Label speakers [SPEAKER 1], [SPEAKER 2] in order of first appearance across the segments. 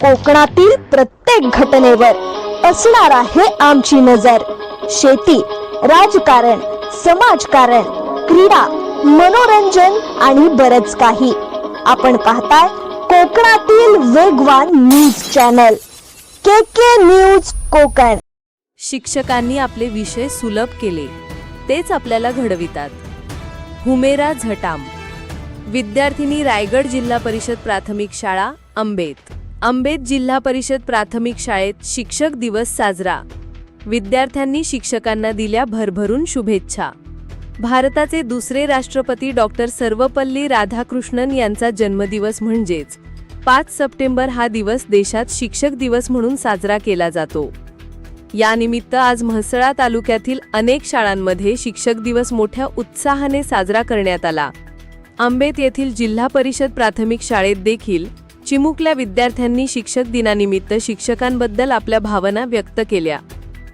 [SPEAKER 1] कोकणातील प्रत्येक घटनेवर असणार आहे आमची नजर. शेती राजकारण समाजकारण क्रीडा मनोरंजन आणि बरच काही. आपण पाहताय कोकणातील वेगवान news channel K K news Konkan.
[SPEAKER 2] शिक्षकांनी आपले विषय सुलभ केले तेच आपल्याला घडवितात. हुमेरा झटाम. विद्यार्थिनी रायगड जिल्हा परिषद प्राथमिक शाळा अंबेत. आंबेत जिल्हा परिषद प्राथमिक शाळेत शिक्षक दिवस साजरा. विद्यार्थ्यांनी शिक्षकांना दिल्या भरभरून शुभेच्छा. भारताचे दुसरे राष्ट्रपती डॉक्टर सर्वपल्ली राधाकृष्णन यांचा जन्मदिवस म्हणजेच पाच सप्टेंबर हा दिवस देशात शिक्षक दिवस म्हणून साजरा केला जातो. यानिमित्त आज म्हसळा तालुक्यातील अनेक शाळांमध्ये शिक्षक दिवस मोठ्या उत्साहाने साजरा करण्यात आला. आंबेत येथील जिल्हा परिषद प्राथमिक शाळेत देखील चिमुकल्या विद्यार्थ्यांनी शिक्षक दिनानिमित्त शिक्षकांबद्दल आपल्या भावना व्यक्त केल्या.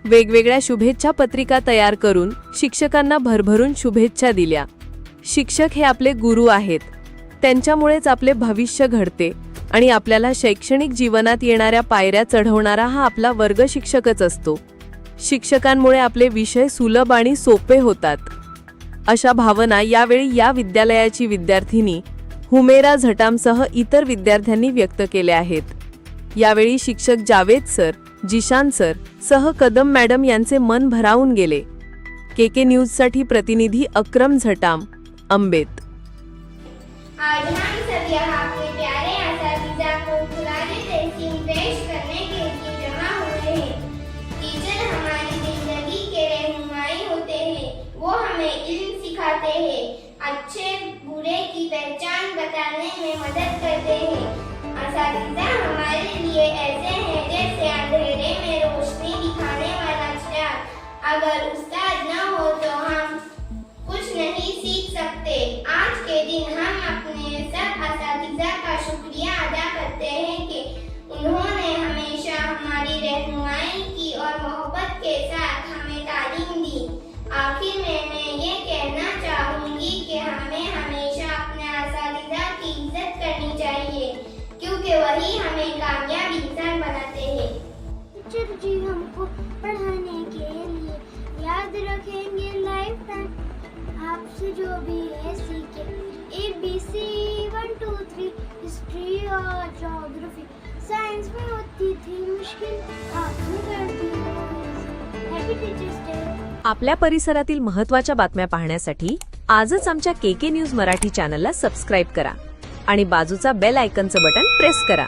[SPEAKER 2] वेगवेगळ्या शुभेच्छा पत्रिका तयार करून शिक्षकांना भरभरून शुभेच्छा दिल्या. शिक्षक हे आपले गुरु आहेत. त्यांच्यामुळेच आपले भविष्य घडते आणि आपल्याला शैक्षणिक जीवनात येणाऱ्या पायऱ्या चढवणारा हा आपला वर्ग शिक्षकच असतो. शिक्षकांमुळे आपले विषय सुलभ आणि सोपे होतात. अशा भावना यावेळी या विद्यालयाची विद्यार्थिनी हुमेरा झटामसह इतर विद्यार्थ्यांनी व्यक्त केल्या आहेत. यावेळी शिक्षक जावेद सर जिशान सर सह कदम मॅडम यांचे मन भरावून गेले. के के न्यूजसाठी प्रतिनिधी अक्रम झटाम अंबेत.
[SPEAKER 3] आज हम सब यहाँ पे प्यारे आजादी को पुराने तहसीन पेश इल्म सिखाते हैं। अच्छे, बुरे की पहचान बताने में मदद करते हैं। असातिजा हमारे लिए ऐसे हैं जैसे अंधेरे में रोशनी दिखाने वाला चिराग। अगर उस्ताद न हो तो हम कुछ नहीं सीख सकते। आज के दिन हम अपने
[SPEAKER 4] आपसे जो भी है सीखे A B C one two three history और जोग्राफी साइंस में होती थी मुश्किल
[SPEAKER 2] आपल्या परिसरातील महत्त्वाच्या बातम्या पाहण्यासाठी आजच आमच्या के के न्यूज मराठी चॅनलला सबस्क्राईब करा आणि बाजूचा बेल आयकनचं बटन प्रेस करा.